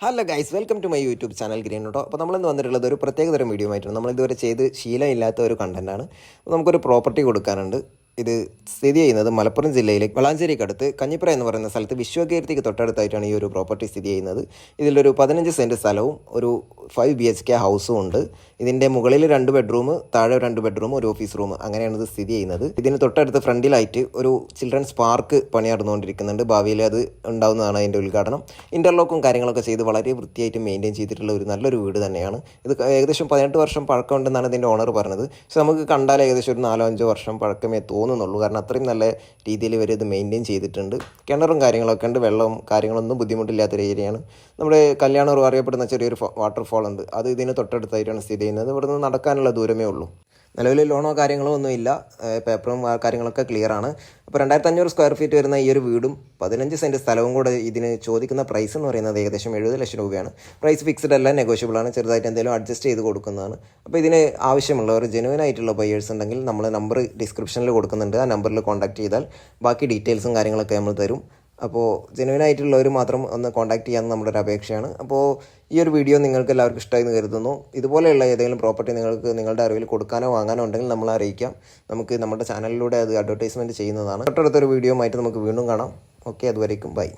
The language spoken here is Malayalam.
Hello guys welcome to my YouTube channel green കേട്ടോ അപ്പോൾ നമ്മളിന്ന് വന്നിട്ടുള്ളത് ഒരു പ്രത്യേകതരം വീഡിയോ ആയിട്ടാണ്. നമ്മളിതുവരെ ചെയ്ത് ശീലമില്ലാത്ത ഒരു കണ്ടന്റാണ് നമുക്കൊരു പ്രോപ്പർട്ടി കൊടുക്കാനുണ്ട്. ഇത് സ്ഥിതി ചെയ്യുന്നത് മലപ്പുറം ജില്ലയിലെ വളാഞ്ചേരിക്കടുത്ത് കഞ്ഞിപ്ര എന്ന് പറയുന്ന സ്ഥലത്ത് വിശ്വകീർത്തിക്ക് തൊട്ടടുത്തായിട്ടാണ് ഈ ഒരു പ്രോപ്പർട്ടി സ്ഥിതി ചെയ്യുന്നത്. ഇതിലൊരു പതിനഞ്ച് സെന്റ് സ്ഥലവും ഒരു ഫൈവ് ബി എച്ച് കെ ഹൗസും ഉണ്ട്. ഇതിന്റെ മുകളിൽ രണ്ട് ബെഡ്റൂം താഴെ രണ്ട് ബെഡ്റൂം ഒരു ഓഫീസ് റൂം അങ്ങനെയാണ് ഇത് സ്ഥിതി ചെയ്യുന്നത്. ഇതിന് തൊട്ടടുത്ത് ഫ്രണ്ടിലായിട്ട് ഒരു ചിൽഡ്രൻസ് പാർക്ക് പണി നടന്നുകൊണ്ടിരിക്കുന്നുണ്ട് ഭാവിയിൽ അത് ഉണ്ടാവുന്നതാണ് അതിന്റെ ഉദ്ഘാടനം. ഇന്റർലോക്കും കാര്യങ്ങളൊക്കെ ചെയ്ത് വളരെ വൃത്തിയായിട്ട് മെയിന്റെയിൻ ചെയ്തിട്ടുള്ള ഒരു നല്ലൊരു വീട് തന്നെയാണ്. ഇത് ഏകദേശം പതിനെട്ട് വർഷം പഴക്കമുണ്ടെന്നാണ് ഇതിന്റെ ഓണർ പറഞ്ഞത്. പക്ഷെ നമുക്ക് കണ്ടാൽ ഏകദേശം ഒരു നാലോ അഞ്ചോ വർഷം പഴക്കമേ തോന്നുന്നുള്ളൂ കാരണം അത്രയും നല്ല രീതിയിൽ ഇവർ ഇത് മെയിന്റെയിൻ ചെയ്തിട്ടുണ്ട്. കിണറും കാര്യങ്ങളൊക്കെ ഉണ്ട്. വെള്ളവും കാര്യങ്ങളൊന്നും ബുദ്ധിമുട്ടില്ലാത്തൊരു ഏരിയയാണ് നമ്മുടെ കല്യാണം അറിയപ്പെടുന്ന ചെറിയൊരു വാട്ടർഫാൾ ഉണ്ട്. അത് ഇതിന് തൊട്ടടുത്തായിട്ടാണ് സ്ഥിതി ചെയ്യുന്നത്. ഇവിടുന്ന് നടക്കാനുള്ള ദൂരമേ ഉള്ളൂ. നിലവിൽ ലോണോ കാര്യങ്ങളോ ഒന്നും ഇല്ല പേപ്പറും കാര്യങ്ങളൊക്കെ ക്ലിയർ ആണ്. അപ്പോൾ രണ്ടായിരത്തി അഞ്ഞൂറ് സ്ക്വയർ ഫീറ്റ് വരുന്ന ഈ ഒരു വീടും പതിനഞ്ച് സെന്റ് സ്ഥലവും കൂടെ ഇതിന് ചോദിക്കുന്ന പ്രൈസ് എന്ന് പറയുന്നത് ഏകദേശം എഴുപത് ലക്ഷം രൂപയാണ്. പ്രൈസ് ഫിക്സ്ഡ് അല്ല നെഗോഷ്യബിൾ ആണ്. ചെറുതായിട്ട് എന്തെങ്കിലും അഡ്ജസ്റ്റ് ചെയ്ത് കൊടുക്കുന്നതാണ്. അപ്പോൾ ഇതിന് ആവശ്യമുള്ളവർ ജെനുവൻ ആയിട്ടുള്ള ബയേഴ്സ് ഉണ്ടെങ്കിൽ നമ്മൾ നമ്പർ ഡിസ്ക്രിപ്ഷനിൽ കൊടുക്കുന്നുണ്ട്. ആ നമ്പറിൽ കോൺടാക്ട് ചെയ്താൽ ബാക്കി ഡീറ്റെയിൽസും കാര്യങ്ങളൊക്കെ നമ്മൾ തരും. അപ്പോൾ ജെനുവൻ ആയിട്ടുള്ളവർ മാത്രം ഒന്ന് കോൺടാക്ട് ചെയ്യാമെന്ന് നമ്മുടെ ഒരു അപേക്ഷയാണ്. അപ്പോൾ ഈ ഒരു വീഡിയോ നിങ്ങൾക്ക് എല്ലാവർക്കും ഇഷ്ടമായി കരുതുന്നു. ഇതുപോലെയുള്ള ഏതെങ്കിലും പ്രോപ്പർട്ടി നിങ്ങൾക്ക് നിങ്ങളുടെ അറിവിൽ കൊടുക്കാനോ വാങ്ങാനോ ഉണ്ടെങ്കിൽ നമ്മളെ അറിയിക്കാം. നമുക്ക് നമ്മുടെ ചാനലിലൂടെ അത് അഡ്വർടൈസ്മെന്റ് ചെയ്യുന്നതാണ്. തൊട്ടടുത്തൊരു വീഡിയോ ആയിട്ട് നമുക്ക് വീണ്ടും കാണാം. ഓക്കെ അതുവരേക്കും ബൈ